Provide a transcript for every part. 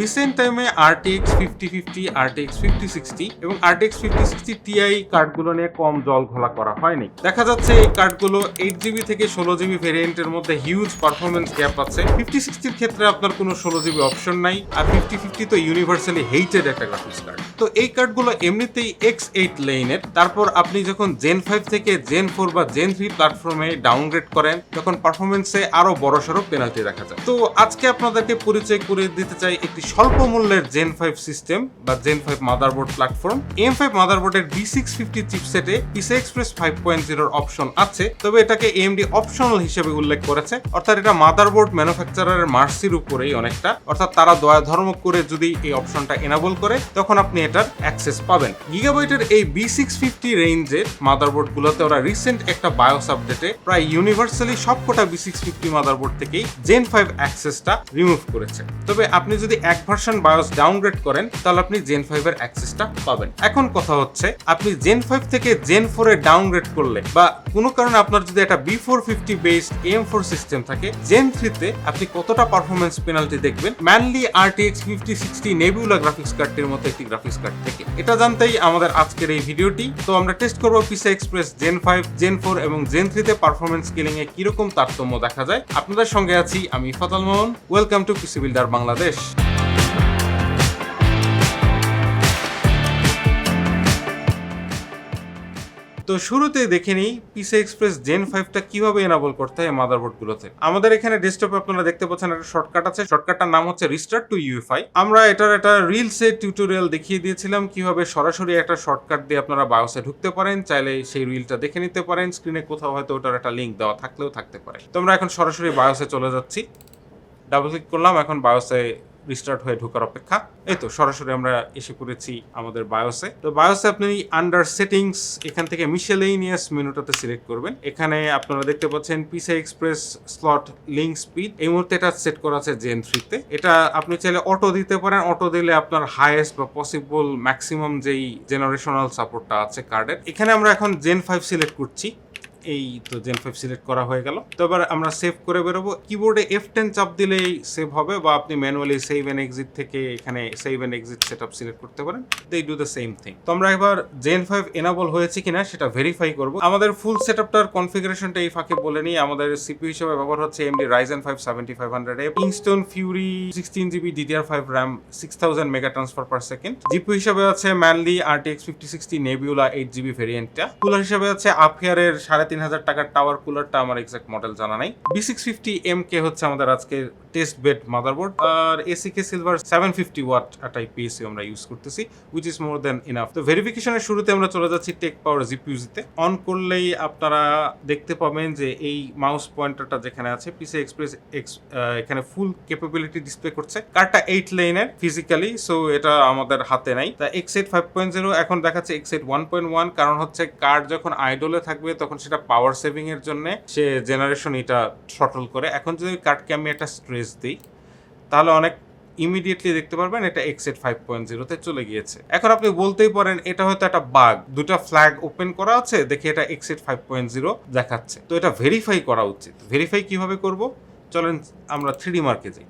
Recent টাইমে RTX fifty fifty RTX fifty sixty এবং RTX fifty sixty Ti কার্ডগুলো নিয়ে কম জল ঘোলা করা হয়নি। দেখা যাচ্ছে এই কার্ডগুলো এইট জিবি থেকে ষোলো জিবি ভেরিয়েন্টের মধ্যে হিউজ পারফরমেন্স গ্যাপ আছে। ফিফটি সিক্সটির ক্ষেত্রে আপনার কোনো ষোলো জিবি অপশন নাই, আর ফিফটি ফিফটি তো ইউনিভার্সালি হেইটেড একটা গ্রাফিক্স কার্ড তো এই কার্ডগুলো এমনিতেই এক্স এইট লেনের তারপর আপনি যখন জেন ফাইভ থেকে জেন ফোর বা জেন থ্রি প্ল্যাটফর্মে ডাউনগ্রেড করেন, তখন পারফরমেন্সে আরও বড়সড় পেনাল্টি দেখা যায়। তো আজকে আপনাদেরকে পরিচয় করে দিতে চাই একটি স্বল্প মূল্যের জেন ফাইভ সিস্টেম বা gen five motherboard platform M five মাদারবোর্ডের B six fifty চিপসেটে পিসি এক্সপ্রেস ফাইভ পয়েন্ট জিরোর অপশন আছে। তবে এটাকে এমডি অপশনাল হিসেবে উল্লেখ করেছে। অর্থাৎ এটা মাদারবোর্ড ম্যানুফ্যাকচারারের মার্সির উপরেই অনেকটা। অর্থাৎ তারা দয়া ধর্ম করে যদি এই অপশনটা এনাবল করে, তখন আপনি এটার অ্যাক্সেস পাবেন। গিগাবাইটের এই বি সিক্স ফিফটি রেঞ্জের মাদারবোর্ড গুলোতে ওরা রিসেন্ট একটা বায়োস আপডেটে প্রায় ইউনিভার্সালি সবকটা বি সিক্স ফিফটি মাদারবোর্ড থেকেই জেন ফাইভ অ্যাক্সেসটা রিমুভ করেছে। তবে আপনি যদি এক ভার্সন বায়োস ডাউনগ্রেড করেন, তাহলে আপনি জেন ফাইভ এর অ্যাক্সেসটা পাবেন। এখন কথা হচ্ছে, আপনি জেন ফাইভ থেকে জেন ফোর এ ডাউনগ্রেড করলে বা কোনো কারণে আপনার যদি একটা B four fifty based M four system থাকে জেন থ্রিতে আপনি কতটা পারফরমেন্স পেনাল্টি দেখবেন? Manli RTX fifty sixty Nebula graphics কার্ডটির মতো একটি গ্রাফিক্স কার্ড থেকে। এটা জানতেই আমাদের আজকের এই ভিডিওটি। তো আমরা টেস্ট করব PC express gen five gen four এবং জেন থ্রিতে পারফরমেন্স স্কেলিং এ কীরকম তারতম্য দেখা যায়। আপনাদের সঙ্গে আছি আমি ফতাল Mohan welcome to PC builder Bangladesh তো শুরুতে দেখে নিই পিসি এক্সপ্রেস জেন ফাইভটা কীভাবে এনাবল করতে হয় মাদারবোর্ড গুলোতে আমাদের এখানে ডেস্কটপে আপনারা দেখতে পাচ্ছেন একটা শর্টকাট আছে। শর্টকাটটার নাম হচ্ছে রিস্টার্ট টু ইউএফআই আমরা এটার একটা রিলসের টিউটোরিয়াল দেখিয়ে দিয়েছিলাম কীভাবে সরাসরি একটা শর্টকাট দিয়ে আপনারা বায়োসে ঢুকতে পারেন, চাইলে সেই রিলটা দেখে নিতে পারেন। স্ক্রিনে কোথাও হয়তো ওটার একটা লিঙ্ক দেওয়া থাকলেও থাকতে পারে। তো আমরা এখন সরাসরি বায়োসে চলে যাচ্ছি। ডাবল ক্লিক করলাম, এখন বায়োসে রিস্টার্ট হয়ে ঢোকার অপেক্ষা। এই তো, সরাসরি আমরা এসে পড়েছি আমাদের বায়োসে তো বায়োসে আপনি আন্ডার সেটিংস এখান থেকে মিশেলেনিয়াস মেনুটাতে সিলেক্ট করবেন। এখানে আপনারা দেখতে পাচ্ছেন PC express slot link speed এই মুহূর্তে এটা সেট করা আছে জেন থ্রিতে এটা আপনি চাইলে অটো দিতে পারেন। অটো দিলে আপনার হাইয়েস্ট বা পসিবল ম্যাক্সিমাম যেই জেনারেশনাল সাপোর্টটা আছে কার্ডের এখানে আমরা এখন জেন ফাইভ সিলেক্ট করছি। এই তো জেন ফাইভ সিলেক্ট করা হয়ে গেল। তো এবার আমরা সেভ করে বেরোবো। কিবোর্ডে এফ টেন চাপ দিলেই সেভ হবে বা আপনি ম্যানুয়ালি সেভ এন্ড এক্সিট থেকে এখানে save and exit set up select করতে পারেন। They do the same thing তো আমরা এবার জেন ফাইভ এনাবল হয়েছে কিনা সেটা ভেরিফাই করব। আমাদের ফুল সেট আপটার কনফিগারেশনটা এই ফাঁকে বলে নিই। আমাদের সিপি হিসেবে ব্যবহার হচ্ছে AMD Ryzen five seventy five hundred এ Kingston Fury sixteen GB DDR five RAM six thousand mega transfer per second GPU হিসেবে আছে ম্যানলি আর RTX fifty sixty Nebula eight GB ভেরিয়েন্টটা cooler হিসেবে আছে আফিয়ারের সাড়ে তিন হাজার টাকার টাওয়ার কুলারটা আমার এক্সাক্ট মডেল জানা নাই। B six fifty M K হচ্ছে আমাদের আজকে টেস্ট বেড মাদারবোর্ড আর এসি কে silver seven fifty watt type PSU আমরা ইউজ করতেছি which is more than enough তো ভেরিফিকেশনের শুরুতে আমরা চলে যাচ্ছি টেক পাওয়ার জিপিউজিতে অন করলেই আপনারা দেখতে পাবেন যে এই মাউস পয়েন্টারটা যেখানে আছে পিসি এক্সপ্রেস এক্স এখানে ফুল ক্যাপাবিলিটি ডিসপ্লে করছে। কারটা এইট লেনের ফিজিক্যালি সো এটা আমাদের হাতে নাই। তা x eight five point zero এখন দেখাচ্ছে x eight one point one কারণ হচ্ছে কার্ড যখন আইডলে থাকবে, তখন সেটা পাওয়ার সেভিং এর জন্য সে জেনারেশন এটা শটল করে। এখন যদি কার্ডকে আমি একটা স্ট্রেস দিই তাহলে অনেক ইমিডিয়েটলি দেখতে পারবেন এটা এক্সেট ফাইভ পয়েন্ট জিরোতে চলে গিয়েছে। এখন আপনি বলতেই পারেন এটা হয়তো একটা বাগ দুটা ফ্ল্যাগ ওপেন করা আছে, দেখে এটা এক্সেট ফাইভ পয়েন্ট জিরো দেখাচ্ছে। তো এটা ভেরিফাই করা উচিত। ভেরিফাই কীভাবে করব? চলেন আমরা থ্রি মার্কে যাই।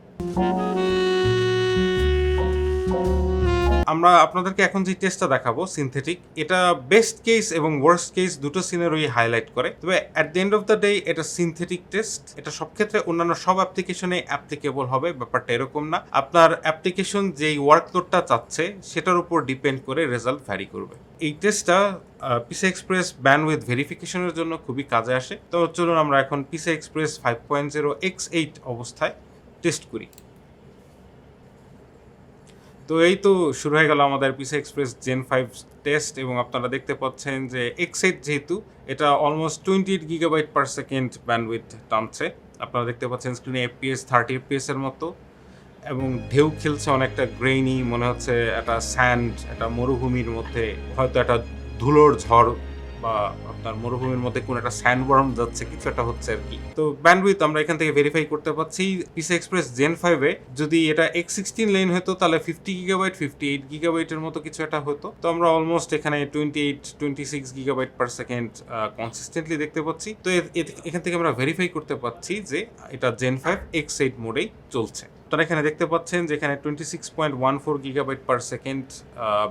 আমরা আপনাদেরকে এখন যে টেস্টটা দেখাবো সিনথেটিক এটা বেস্ট কেস এবং ওয়ার্স্ট কেস দুটো সিনেরই হাইলাইট করে। তবে at the end of the day এটা সিনথেটিক টেস্ট এটা সব ক্ষেত্রে অন্যান্য সব অ্যাপ্লিকেশনে অ্যাপ্লিকেবল হবে, ব্যাপারটা এরকম না। আপনার অ্যাপ্লিকেশন যেই ওয়ার্কলোডটা চাচ্ছে, সেটার উপর ডিপেন্ড করে রেজাল্ট ভ্যারি করবে। এই টেস্টটা পিসি এক্সপ্রেস ব্যান ব্যান্ডউইথ ভেরিফিকেশনের জন্য খুবই কাজে আসে। তো চলুন আমরা এখন PC express five point zero x eight অবস্থায় টেস্ট করি। তো এই তো শুরু হয়ে গেল আমাদের PC express gen five test এবং আপনারা দেখতে পাচ্ছেন যে এক্স এইট যেহেতু, এটা almost twenty eight gigabyte per second bandwidth টানছে। আপনারা দেখতে পাচ্ছেন স্ক্রিনে এফপিএস থার্টি এফপিএস এর মতো এবং ঢেউ খেলছে অনেকটা গ্রেইনি মনে হচ্ছে একটা স্যান্ড একটা মরুভূমির মধ্যে, হয়তো একটা ধুলোর ঝড় বা আপনার মরুভূমির মধ্যে কোন একটা স্যান্ড ওয়ার্ম যাচ্ছে, কিছু একটা হচ্ছে আর কি। তো ব্যান্ডউইথ আমরা এখান থেকে ভেরিফাই করতে পারছি পিসি এক্সপ্রেস জেন ফাইভে যদি এটা এক্স সিক্সটিন লেন হতো, তাহলে ফিফটি গিগাবাইট ফিফটি এইট গিগাবাইটের মতো কিছু একটা হতো। তো আমরা অলমোস্ট এখানে twenty eight twenty six gigabyte per second consistently দেখতে পাচ্ছি। তো এখান থেকে আমরা ভেরিফাই করতে পারছি যে এটা জেন ফাইভ এক্স এইট মোডেই চলছে। আপনারা এখানে দেখতে পাচ্ছেন যে এখানে twenty six point one four gigabyte per second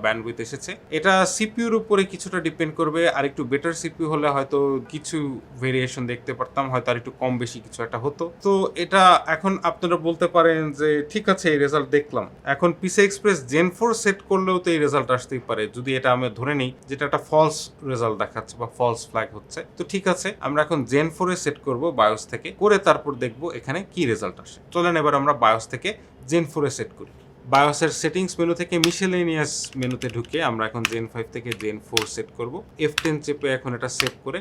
bandwidth এসেছে। এটা সিপিউর উপরে কিছুটা ডিপেন্ড করবে, আর একটু বেটার সিপিউ হলে হয়তো কিছু ভেরিয়েশন দেখতে পারতাম, হয়তো আর একটু কম বেশি কিছু একটা হতো। তো এটা এখন আপনারা বলতে পারেন যে ঠিক আছে, এই রেজাল্ট দেখলাম। এখন PC express gen four set করলেও তো এই রেজাল্ট আসতেই পারে, যদি এটা আমি ধরে নিই, যেটা একটা ফলস রেজাল্ট দেখাচ্ছে বা ফলস ফ্ল্যাগ হচ্ছে। তো ঠিক আছে, আমরা এখন জেন ফোরে সেট করব বায়োস থেকে, করে তারপর দেখব এখানে কি রেজাল্ট আসে। চলেন এবার আমরা বায়োস থেকে জেন ফোরে সেট করি। বায়োসের সেটিংস মেনু থেকে মিশেলেনিয়াস মেনুতে ঢুকে আমরা এখন জেন ফাইভ থেকে জেন ফোর সেট করব। এফ টেন চেপে এখন এটা সেভ করে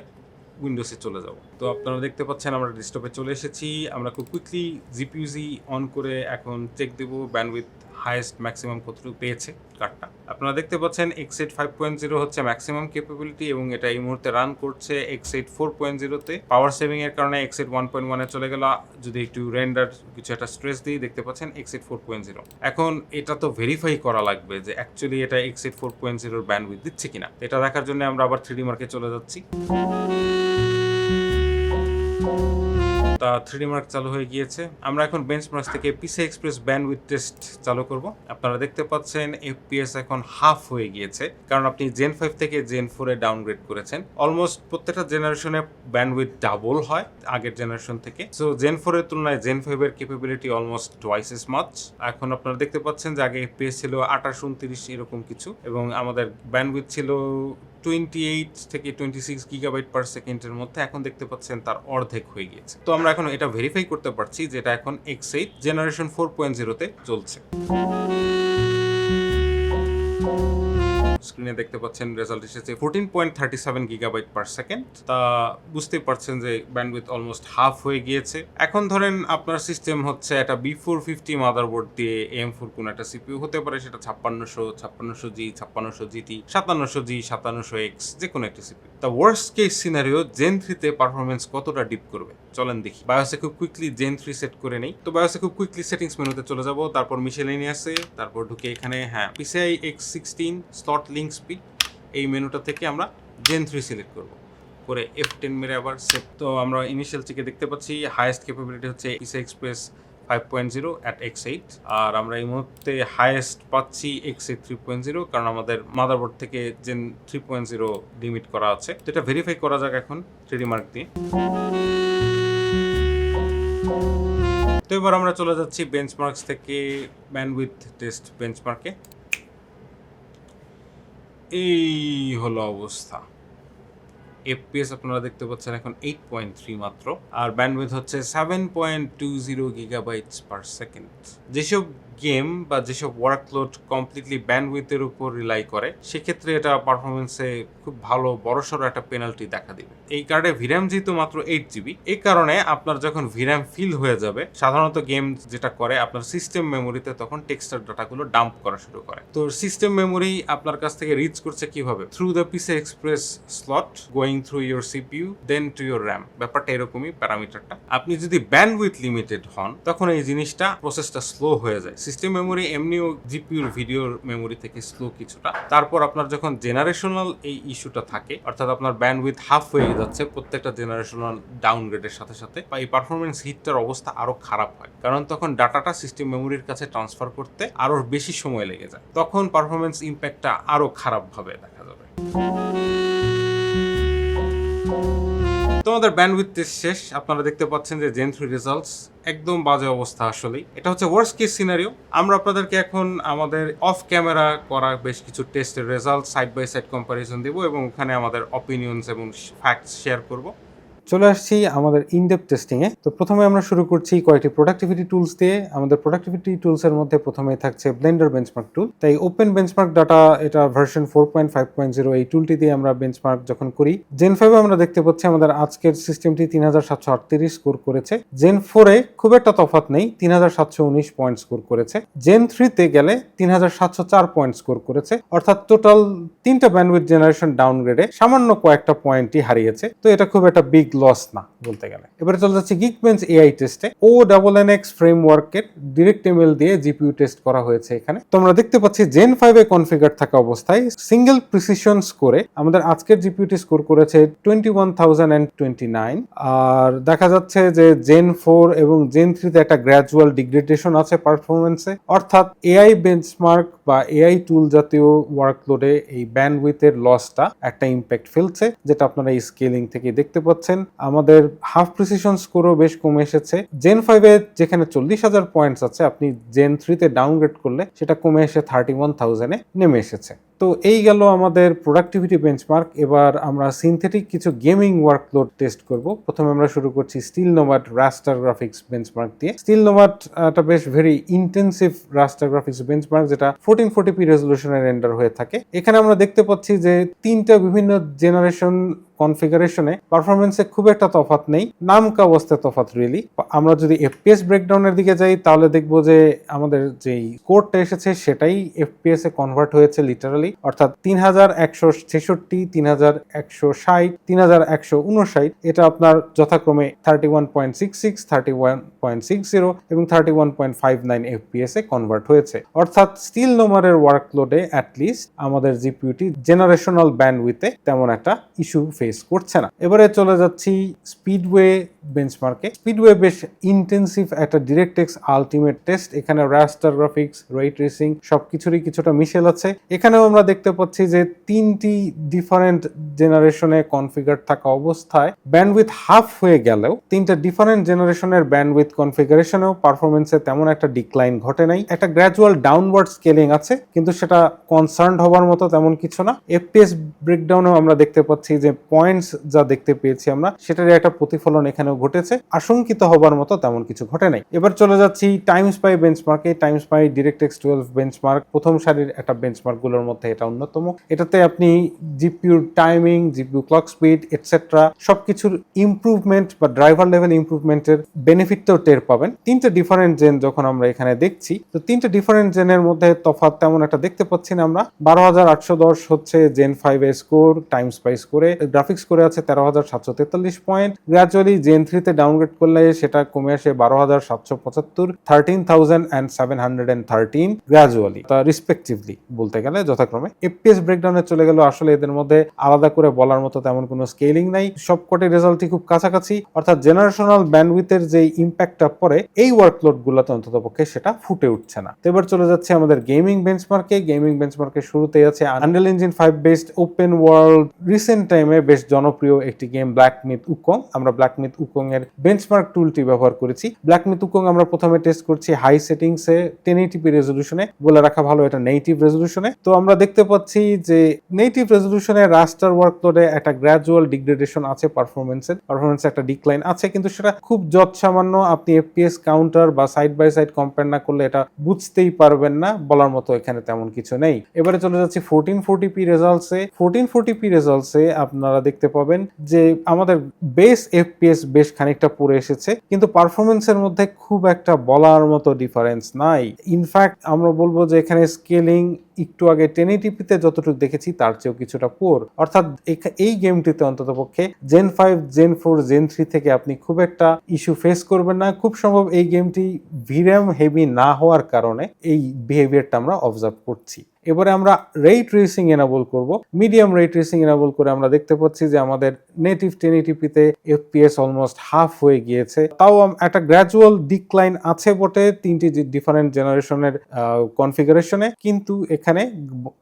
উইন্ডোসে চলে যাব। তো আপনারা দেখতে পাচ্ছেন আমরা ডেস্কটপে চলে এসেছি। আমরা খুব কুইকলি জিপিউজি অন করে এখন চেক দেবো। ব্যান্ডউইথ হাইয়েস্ট ম্যাক্সিমাম কতটুকু পেয়েছে কার্ডটা আপনারা দেখতে পাচ্ছেন x eight five point zero হচ্ছে ম্যাক্সিমাম ক্যাপাবিলিটি এবং এটা এই মুহূর্তে রান করছে এক্স এইট ফোর পয়েন্ট জিরোতে পাওয়ার সেভিং এর কারণে এক্স এইট ওয়ান পয়েন্ট ওয়ানে চলে গেল। যদি একটু রেন্ডার কিছু একটা স্ট্রেস দিই, দেখতে পাচ্ছেন x eight four point zero এখন এটা তো ভেরিফাই করা লাগবে যে অ্যাকচুয়ালি এটা এক্স এইট ফোর পয়েন্ট জিরোর ব্যান্ডউইথ দিচ্ছে কিনা। এটা দেখার জন্য আমরা আবার থ্রি মার্কে চলে যাচ্ছি। তা থ্রি মার্ক চালু হয়ে গিয়েছে। আমরা এখন বেঞ্চমার্কস থেকে PC express bandwidth test চালু করব। আপনারা দেখতে পাচ্ছেন এফপিএস এখন হাফ হয়ে গিয়েছে, কারণ আপনি জেন ফাইভ থেকে জেন ফোরে ডাউনগ্রেড করেছেন। অলমোস্ট প্রত্যেকটা জেনারেশনে ব্যান্ড উইথ ডাবল হয় আগের জেনারেশন থেকে। সো জেন ফোরের তুলনায় জেন ফাইভের capability almost twice as much এখন আপনারা দেখতে পাচ্ছেন যে আগে এফপিএস ছিল আঠাশ, উনত্রিশ, এরকম কিছু, এবং আমাদের ব্যান্ড উইথ ছিল টোয়েন্টি এইট থেকে টোয়েন্টি সিক্স গিগাবাইট পার সেকেন্ডের মধ্যে এখন দেখতে পাচ্ছেন তার অর্ধেক হয়ে গিয়েছে। তো আমরা এখন এটা ভেরিফাই করতে পারছি যেটা এখন x eight generation four point জিরোতে চলছে। স্ক্রিনে দেখতে পাচ্ছেন রেজাল্ট এসেছে fourteen point thirty seven gigabyte per second তা বুঝতেই পারছেন যে ব্যান্ডউইথ অলমোস্ট হাফ হয়ে গিয়েছে। এখন ধরেন আপনার সিস্টেম হচ্ছে একটা বি ফোর ফিফটি মাদারবোর্ড দিয়ে এম ফোর কোন একটা সিপিউ হতে পারে, সেটা ছাপ্পান্নশো ছাপ্পান্নশো জি ছাপ্পান্নশো জিটি সাতান্নশো জি সাতান্নশো এক্স যে কোনো একটা সিপিউ তা ওয়ার্স্ট কেস সিনারিও জেন থ্রিতে পারফরমেন্স কতটা ডিপ করবে? চলেন দেখি। বায়োসে খুব কুইকলি জেন থ্রি সেট করে নেই। তো বায়োসে খুব কুইকলি সেটিংস মেনুতে চলে যাব, তারপর মিশেলেনিয়াসে তারপর ঢুকে এখানে হ্যাঁ PCI x sixteen slot link speed এই মেনুটা থেকে আমরা জেন থ্রি সিলেক্ট করব। করে এফ টেন মেরে আবার সেট তো আমরা ইনিশিয়াল চেকে দেখতে পাচ্ছি হায়েস্ট ক্যাপাবিলিটি হচ্ছে PC express five point zero at x eight আর আমরা এই মুহূর্তে হায়েস্ট পাচ্ছি x eight three point zero কারণ আমাদের মাদারবোর্ড থেকে gen three point zero limit করা আছে। তো এটা ভেরিফাই করা যাক এখন থ্রি মার্ক দিয়ে। তো এবার আমরা চলে যাচ্ছি বেঞ্চমার্কস থেকে ম্যান উইথ টেস্ট বেঞ্চমার্কে এই হলো অবস্থা। এফপিএস আপনারা দেখতে পাচ্ছেন এখন এইট পয়েন্ট থ্রি মাত্র। আর ব্যান্ডউইথ হচ্ছে seven point two zero gigabytes per second যেসব গেম বা যেসব ওয়ার্কলোড কমপ্লিটলি ব্যান্ডউইথের উপর রিলাই করে, সেক্ষেত্রে এটা পারফরমেন্সে খুব ভালো, বড়সড় একটা পেনাল্টি দেখা দিবে। এই কার্ডে ভিরাম যেহেতু মাত্র এইট জিবি এই কারণে আপনার যখন ভিরাম ফিল হয়ে যাবে, সাধারণত গেম যেটা করে, আপনার সিস্টেম মেমোরিতে তখন টেক্সটার ডাটাগুলো ডাম্প করা শুরু করে। তো সিস্টেম মেমোরি আপনার কাছ থেকে রিচ করছে কীভাবে? Through the PC express slot going through your CPU then to your RAM ব্যাপারটা এরকমই প্যারামিটারটা আপনি যদি ব্যান্ডউইথ লিমিটেড হন, তখন এই জিনিসটা প্রসেসটা স্লো হয়ে যায়। সিস্টেম মেমোরি এমনিও জিপিউর ভিডিওর মেমোরি থেকে স্লো কিছুটা। তারপর আপনার যখন জেনারেশনাল এই ইস্যুটা থাকে, অর্থাৎ আপনার ব্যান্ডউইথ হাফ হয়ে যাচ্ছে প্রত্যেকটা জেনারেশনাল ডাউনগ্রেডের সাথে সাথে, বা এই পারফরমেন্স হিটটার অবস্থা আরও খারাপ হয়। কারণ তখন ডাটাটা সিস্টেম মেমোরির কাছে ট্রান্সফার করতে আরও বেশি সময় লেগে যায়। তখন পারফরমেন্স ইম্প্যাক্টটা আরও খারাপভাবে দেখা যাবে। তোমাদের ব্যান্ডউইথ শেষ। আপনারা দেখতে পাচ্ছেন যে জেন থ্রি রেজাল্টস একদম বাজে অবস্থা আসলেই। এটা হচ্ছে ওয়ার্স কেস সিনারিও আমরা আপনাদেরকে এখন আমাদের অফ ক্যামেরা করা বেশ কিছু টেস্টের result side by side comparison দেবো এবং ওখানে আমাদের অপিনিয়নস এবং ফ্যাক্টস শেয়ার করব। চলে আসছি আমাদের ইনডেপ টেস্টিংয়ে তো প্রথমে আমরা শুরু করছি কয়েকটি প্রোডাক্টিভিটি টুলস দিয়ে। আমাদের প্রোডাক্টিভিটি টুলসের মধ্যে প্রথমে থাকছে ব্লেন্ডার বেঞ্চমার্ক টুল তাই ওপেন বেঞ্চমার্ক ডাটা এটা version four point five point zero এই টুলটি দিয়ে আমরা বেঞ্চমার্ক যখন করি জেন ফাইভে আমরা দেখতে পাচ্ছি আমাদের আজকের সিস্টেমটি তিন হাজার সাতশো আটত্রিশ স্কোর করেছে। জেন ফোরে খুব একটা তফাৎ নেই, তিন হাজার সাতশো উনিশ পয়েন্ট স্কোর করেছে। জেন থ্রিতে গেলে তিন হাজার সাতশো চার পয়েন্ট স্কোর করেছে। অর্থাৎ টোটাল তিনটা ব্যান্ডউইথ জেনারেশন ডাউনগ্রেডে সামান্য কয়েকটা পয়েন্টই হারিয়েছে। তো এটা খুব একটা বিগ লস না বলতে গেলে। এবারে চলে যাচ্ছে গিকবেঞ্চ এআই টেস্টে ও ডাবল এন এক্স ফ্রেমওয়ার্কের ডিরেক্ট এমএল দিয়ে জিপিউ টেস্ট করা হয়েছে এখানে। তোমরা দেখতে পাচ্ছি জেন ফাইভে কনফিগার থাকা অবস্থায় সিঙ্গেল প্রিসিশন স্কোরে আমাদের আজকের জিপিইউটি স্কোর করেছে twenty one thousand and twenty nine আর দেখা যাচ্ছে যে জেন ফোর এবং জেন থ্রিতে একটা গ্র্যাজুয়াল ডিগ্রেডেশন আছে পারফরমেন্সে অর্থাৎ এআই বেঞ্চমার্ক বা এআই টুল জাতীয় ওয়ার্কলোডে এই ব্যান্ডউইথের লসটা একটা ইম্প্যাক্ট ফেলছে, যেটা আপনারা এই স্কেলিং থেকে দেখতে পাচ্ছেন। আমাদের হাফ প্রিসিশন স্কোরও বেশ কমে এসেছে। জেন ফাইভে যেখানে চল্লিশ হাজার পয়েন্টস আছে, আপনি জেন থ্রিতে ডাউনগ্রেড করলে সেটা কমে এসে থার্টি ওয়ান থাউজেন্ডে নেমে এসেছে। তো এই গেল আমাদের প্রোডাক্টিভিটি বেঞ্চমার্ক এবার আমরা সিনথেটিক কিছু গেমিং ওয়ার্কলোড টেস্ট করব। প্রথমে আমরা শুরু করছি Steel Nomad raster graphics benchmark দিয়ে। স্টিল নোমাট একটা বেশ very intensive raster graphics benchmark যেটা ফোরটিন ফোর্টি পি রেজলিউশনের রেন্ডার হয়ে থাকে। এখানে আমরা দেখতে পাচ্ছি যে তিনটা বিভিন্ন জেনারেশন কনফিগারেশনে পারফরমেন্সে খুব একটা তফাৎ নেই। নামকা অবস্থায় তফাৎ রিয়েলি আমরা যদি এফপিএস ব্রেকডাউনের দিকে যাই, তাহলে দেখব যে আমাদের যেই কোডটা এসেছে, সেটাই এফপিএস এ কনভার্ট হয়েছে লিটারালি অর্থাৎ তিন হাজার একশো ছেষট্টি তিন হাজার একশো ষাট তিন হাজার একশো উনষাট এটা আপনার যথাক্রমে thirty one point six six thirty one point six zero এবং thirty one point five nine FPS এ কনভার্ট হয়েছে। অর্থাৎ স্টিল নোমারের ওয়ার্কলোডে অ্যাটলিস্ট আমাদের জিপিউটি জেনারেশনাল ব্যান্ডউইথে তেমন একটা ইস্যু ফেস করছে না। এবারে চলে যাচ্ছি স্পিডওয়ে বেঞ্চমার্কে স্পিডওয়ে বেশ ইন্টেন্সিভ একটা ডিরেক্টেক্স আলটিমেট টেস্ট এখানে রাস্টার গ্রাফিক্স রে ট্রেসিং সবকিছুরই কিছুটা মিশেল আছে। এখানেও আমরা দেখতে পাচ্ছি যে তিনটি ডিফারেন্ট জেনারেশনে কনফিগার থাকা অবস্থায় ব্যান্ডউইথ হাফ হয়ে গেলেও তিনটা ডিফারেন্ট জেনারেশনের ব্যান্ডউইথ কনফিগারেশনেও পারফরমেন্সে তেমন একটা ডিক্লাইন ঘটে নাই। একটা গ্র্যাজুয়াল ডাউনওয়ার্ড স্কেলিং আছে, কিন্তু সেটা কনসার্ন হবার মতো তেমন কিছু না। এফপিএস ব্রেকডাউনেও আমরা দেখতে পাচ্ছি যে পয়েন্টস যা দেখতে পেয়েছি আমরা, সেটারই একটা প্রতিফলন এখানেও ঘটেছে। আশঙ্কিত হবার মতো তেমন কিছু ঘটে নাই। এবার চলে যাচ্ছি Time Spy বেঞ্চমার্কে Time Spy direct X twelve benchmark প্রথম সারির একটা বেঞ্চমার্কগুলোর মধ্যে এটা অন্যতম। এটাতে আপনি জিপিউর timing GPU clock speed et cetera সবকিছুর ইমপ্রুভমেন্ট বা ড্রাইভার লেভেল ইমপ্রুভমেন্টের বেনিফিটটাও টের পাবেন। তিনটে ডিফারেন্ট জেন যখন আমরা এখানে দেখছি, তো তিনটে ডিফারেন্ট জেনের মধ্যে তফাৎ তেমন একটা দেখতে পাচ্ছি না আমরা। বারো হাজার আটশো দশ হচ্ছে জেন ফাইভ এ স্কোর টাইম স্পাইস স্কোরে গ্রাফিক্স করে আছে তেরো হাজার সাতশো তেতাল্লিশ পয়েন্ট গ্রাজুয়ালি জেন থ্রিতে ডাউনগ্রেড করলে সেটা কমে আসে বারো হাজার সাতশো পঁচাত্তর thirteen thousand and seven hundred and thirteen gradually তা রিসপেক্টিভলি বলতে গেলে যথাক্রমে। এফপিএস ব্রেকডাউনে চলে গেল আসলে এদের মধ্যে আলাদা করে বলার মতো তেমন কোনো স্কেলিং নাই। সবকটি রেজাল্টই খুব কাছাকাছি, অর্থাৎ জেনারেশনাল ব্যান্ডউইথের যে ইম্প্যাক্টটা পরে এই ওয়ার্কলোড গুলোতে অন্তত পক্ষে সেটা ফুটে উঠছে না। এবার চলে যাচ্ছে আমাদের গেমিং বেঞ্চমার্কে গেমিং বেঞ্চমার্কের শুরুতেই আছে Unreal Engine five based open world recent টাইমে বেশ জনপ্রিয় একটি গেম ব্ল্যাক মিথ উকং আমরা ব্ল্যাক মিথ উকং এর বেঞ্চমার্ক টুলটি ব্যবহার করেছি। ব্ল্যাক মিথ উকং আমরা প্রথমে টেস্ট করছি হাই সেটিংসে টেন এইটিপি রেজলিউশনে বলে রাখা ভালো, এটা নেটিভ রেজলিউশনে তো আমরা দেখতে পাচ্ছি যে নেটিভ রেজলিউশনে রাস্টার ওয়ার্কলোডে একটা গ্র্যাজুয়াল ডিগ্রেডেশন আছে পারফরমেন্সের পারফরমেন্সে একটা ডিক্লাইন আছে, কিন্তু সেটা খুব যৎ সামান্য আপনি এফপিএস কাউন্টার বা সাইড বাই সাইড কম্পেয়ার না করলে এটা বুঝতেই পারবেন না, বলার মতো এখানে তেমন কিছু নেই। এবারে চলে যাচ্ছি ফোরটিন ফোরটি পি রেজাল্টসে ফোরটিন ফোরটি পি রেজাল্টসে আপনারা দেখতে পাবেন যে আমাদের বেস এফপিএস বেশ খানিকটা পড়ে এসেছে, কিন্তু পারফরমেন্সের মধ্যে খুব একটা বলার মতো ডিফারেন্স নাই। ইনফ্যাক্ট আমরা বলব যে এখানে স্কেলিং একটু আগে টেন এইটিপিতে যতটুকু দেখেছি, তার চেয়েও কিছুটা পোর অর্থাৎ এই গেমটিতে অন্তত পক্ষে gen five gen four gen three থেকে আপনি খুব একটা ইস্যু ফেস করবেন না। খুব সম্ভব এই গেমটি ভিরাম হেভি না হওয়ার কারণে এই বিহেভিয়ারটা আমরা অবজার্ভ করছি। এবারে আমরা রে ট্রেসিং এনাবল করব। মিডিয়াম রে ট্রেসিং এনাবল করে আমরা দেখতে পাচ্ছি যে আমাদের নেটিভ টেন এইটিপিতে এফপিএস অলমোস্ট হাফ হয়ে গিয়েছে। তাও একটা গ্র্যাজুয়াল ডিক্লাইন আছে বটে তিনটি ডিফারেন্ট জেনারেশনের কনফিগারেশনে কিন্তু এখানে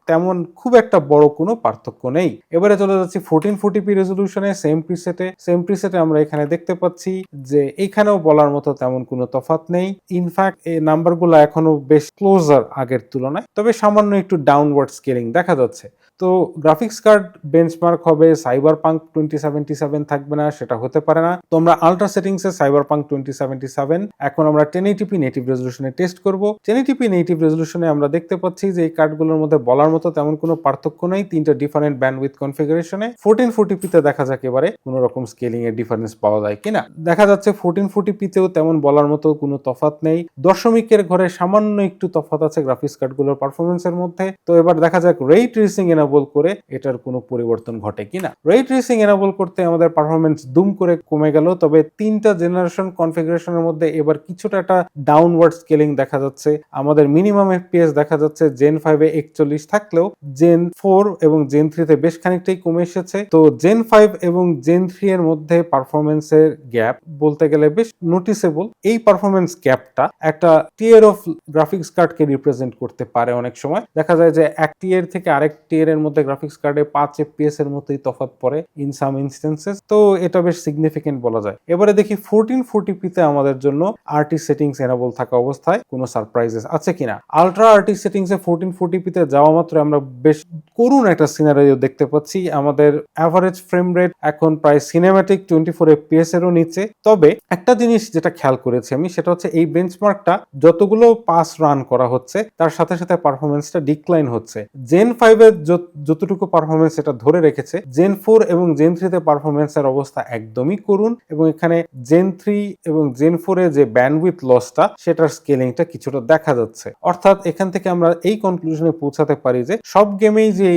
তেমন খুব একটা বড় কোনো পার্থক্য নেই। এবারে চলে যাচ্ছি ফোরটিন ফোর্টি পি রেজলিউশনে সেম প্রিসেটে সেম প্রিসেটে আমরা এখানে দেখতে পাচ্ছি যে এখানেও বলার মতো তেমন কোনো তফাৎ নেই। ইনফ্যাক্ট এই নাম্বারগুলো এখনও বেশ ক্লোজার আগের তুলনায়। তবে সামান্য একটু ডাউনওয়ার্ড স্কেলিং দেখা যাচ্ছে। তো গ্রাফিক্স কার্ড বেঞ্চমার্ক হবে Cyberpunk twenty seventy seven থাকবে না, সেটা হতে পারে না। তো আমরা আলট্রা সেটিংসে Cyberpunk twenty seventy seven এখন আমরা টেন এইটিপি নেটিভ রেজলিউশনে টেস্ট করব। টেন এইটিপি নেটিভ রেজলিউশনে আমরা দেখতে পাচ্ছি যে এই কার্ডগুলোর মধ্যে বলার মতো তেমন কোনো পার্থক্য নেই, তিনটা ডিফারেন্ট ব্যান্ড উইথ কনফিগারেশনে ফোরটিন ফোর্টি পিতে দেখা যাক এবারে কোনো রকম স্কেলিং এর ডিফারেন্স পাওয়া যায় কিনা। দেখা যাচ্ছে ফোরটিন ফোর্টি পিতেও তেমন বলার মতো কোনো তফাত নেই। দশমিকের ঘরে সামান্য একটু তফাত আছে গ্রাফিক্স কার্ডগুলোর পারফরমেন্সের মধ্যে। তো এবার দেখা যাক রে ট্রেসিং এনাবল এনাবল করে এটার কোনো পরিবর্তন ঘটে কিনা। রে ট্রেসিং এনাবল করতে আমাদের পারফরমেন্স দুম করে কমে গেল, তবে তিনটা জেনারেশন কনফিগারেশনের মধ্যে এবার কিছুটা একটা ডাউনওয়ার্ড স্কেলিং দেখা যাচ্ছে। আমাদের মিনিমাম এফপিএস দেখা যাচ্ছে জেন ফাইভে একচল্লিশ থাকলেও জেন ফোর এবং জেন থ্রিতে বেশ খানিকটাই কমে এসেছে। তো জেন ফাইভ এবং জেন থ্রি এর মধ্যে পারফরমেন্সের গ্যাপ বলতে গেলে বেশ নোটিসেবল এই পারফরমেন্স গ্যাপটা একটা টিয়ার অফ গ্রাফিক্স কার্ডকে রিপ্রেজেন্ট করতে পারে অনেক সময়। দেখা যায় যে এক টিয়ার থেকে আরেক টিয়ার এর মধ্যে গ্রাফিক্স কার্ডে পাঁচ এফপিএস এর মতোই তফাৎ পড়ে ইন সাম ইনস্টেন্সেস তো এটা বেশ সিগনিফিকেন্ট বলা যায়। এবারে দেখি ফোরটিন ফোরটি পিতে আমাদের জন্য আরটি সেটিংস এনাবল থাকা অবস্থায় কোনো সারপ্রাইজেস আছে কিনা। আলট্রা আরটি সেটিংসে ফোরটিন ফোরটি পিতে যাওয়া মাত্র আমরা বেশ করুণ একটা সিনারিও দেখতে পাচ্ছি। আমাদের অ্যাভারেজ ফ্রেম রেট এখন প্রায় সিনেম্যাটিক টোয়েন্টি ফোর এফপিএস এরও নিচে। তবে একটা জিনিস যেটা খেয়াল করেছি আমি, সেটা হচ্ছে এই বেঞ্চমার্কটা যতগুলো পাস রান করা হচ্ছে, তার সাথে সাথে পারফরমেন্সটা ডিক্লাইন হচ্ছে। জেন ফাইভের যতটুকু পারফরমেন্স এটা ধরে রেখেছে জেন ফোর এবং জেন থ্রিতে পারফরমেন্সের অবস্থা একদমই করুন এবং এখানে জেন থ্রি এবং জেন ফোরে যে ব্যান্ডউইথ লসটা সেটার স্কেলিংটা কিছুটা দেখা যাচ্ছে। অর্থাৎ এখান থেকে আমরা এই কনক্লুশনে পৌঁছাতে পারি যে সব গেমেই যে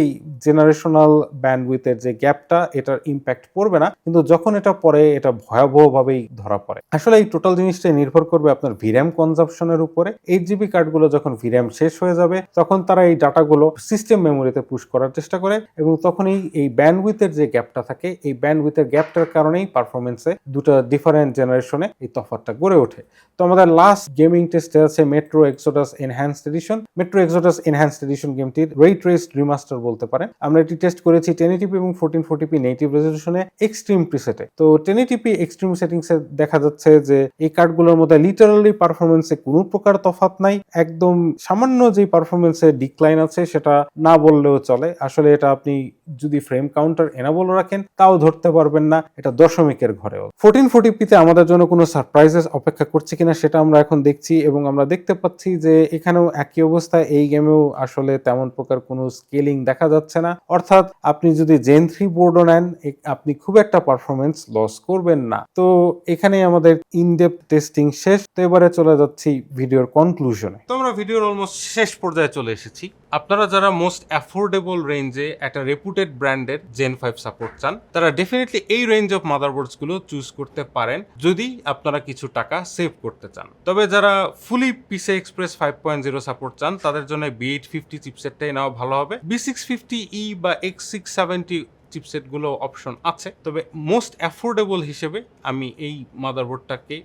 জেনারেশনাল ব্যান্ডউইথের যে গ্যাপটা এটার ইম্প্যাক্ট পড়বে না, কিন্তু যখন এটা পরে এটা ভয়াবহভাবেই ধরা পড়ে। আসলে এই টোটাল জিনিসটা নির্ভর করবে আপনার ভির্যাম কনজাপশনের উপরে। এইট জিবি কার্ডগুলো যখন ভির্যাম শেষ হয়ে যাবে, তখন তারা এই ডাটাগুলো সিস্টেম মেমোরিতে পুশ করার চেষ্টা করে এবং তখনই এই ব্যান্ডউইথের যে গ্যাপটা থাকে, এই ব্যান্ডউইথের গ্যাপটার কারণেই পারফরমেন্সে দুটো ডিফারেন্ট জেনারেশনে এই তফাৎটা গড়ে ওঠে। তো আমাদের লাস্ট গেমিং টেস্টে আছে Metro Exodus Enhanced Edition Metro Exodus Enhanced Edition গেমটির ray traced remaster বলতে পারেন। আমরা এটি টেস্ট করেছি টেন এটিপি এবং ফোরটিন ফোরটিপি নেটিভ রেজলিউশনে এক্সট্রিম প্রিসেটে তো টেন এটিপি এক্সট্রিম সেটিংসে দেখা যাচ্ছে যে এই কার্ডগুলোর মধ্যে লিটারালি পারফরমেন্সে কোনো প্রকার তফাৎ নাই। একদম সামান্য যে পারফরমেন্সে ডিক্লাইন আছে সেটা না বললেও চলে। আসলে এটা আপনি যদি ফ্রেম কাউন্টার এনাবল রাখেন, তাও ধরতে পারবেন না, এটা দশমিকের ঘরেও। ফোরটিন ফোরটিপিতে আমাদের জন্য কোনো সারপ্রাইজেস অপেক্ষা করছে কিনা সেটা আমরা এখন দেখছি এবং আমরা দেখতে পাচ্ছি যে এখানেও একই অবস্থায় এই গেমেও আসলে তেমন প্রকার কোনো স্কেলিং দেখা যাচ্ছে না। অর্থাৎ আপনি যদি জেন থ্রি বোর্ডও নেন আপনি খুব একটা পারফরমেন্স লস করবেন না। তো এখানে আমাদের ইনডেপ টেস্টিং শেষ। তো এবারে চলে যাচ্ছি ভিডিওর কনক্লুশনে তো আমরা ভিডিওর অলমোস্ট শেষ পর্যায়ে চলে এসেছি। আপনারা যারা মোস্ট অ্যাফোর্ডেবল রেঞ্জে একটা রেপুটেড ব্র্যান্ডের জেন ফাইভ সাপোর্ট চান, তারা ডেফিনেটলি এই রেঞ্জ অফ মাদারবোর্ডসগুলো চুজ করতে পারেন যদি আপনারা কিছু টাকা সেভ করতে চান। তবে যারা fully PC express five point zero support চান, তাদের জন্য বি এইট ফিফটি চিপসেটটাই নেওয়া ভালো হবে। বি সিক্স ফিফটি ই বা এক্স সিক্স সেভেন্টি চিপসেটগুলো অপশন আছে। তবে মোস্ট অ্যাফোর্ডেবল হিসেবে আমি এই মাদারবোর্ডটাকে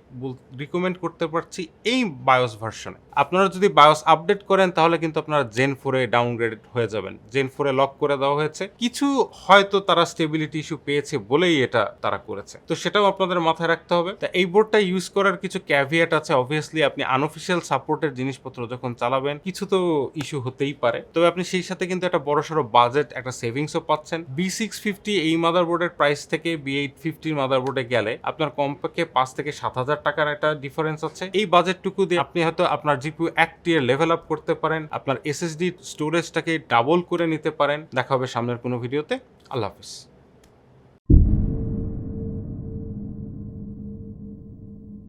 রিকমেন্ড করতে পারছি এই বায়োস ভার্সনে আপনারা যদি বায়োস আপডেট করেন, তাহলে কিন্তু আপনারা জেন ফোরে ডাউনগ্রেড হয়ে যাবেন। জেন ফোরে লক করে দেওয়া হয়েছে। কিছু হয়তো তারা স্টেবিলিটি ইস্যু পেয়েছে বলেই এটা তারা করেছে। তো সেটাও আপনাদের মাথায় রাখতে হবে। তা এই বোর্ডটা ইউজ করার কিছু ক্যাভিয়েট আছে। অবভিয়াসলি আপনি আনঅফিসিয়াল সাপোর্টের জিনিসপত্র যখন চালাবেন, কিছু তো ইস্যু হতেই পারে। তবে আপনি সেই সাথে কিন্তু একটা বড়সড় বাজেট একটা সেভিংসও পাচ্ছেন। বি ফিফটি এই মাদারবোর্ডের প্রাইস থেকে বি এইট ফিফটির মাদারবোর্ডে গেলে আপনার কমপক্ষে পাঁচ থেকে সাত হাজার টাকার একটা ডিফারেন্স আছে। এই বাজেটটুকু দিয়ে আপনি হয়তো আপনার জিপিউ এক টিয়ার লেভেল আপ করতে পারেন, আপনার এসএসডি স্টোরেজটাকে ডাবল করে নিতে পারেন। দেখা হবে সামনের কোনো ভিডিওতে আল্লাহ হাফিজ।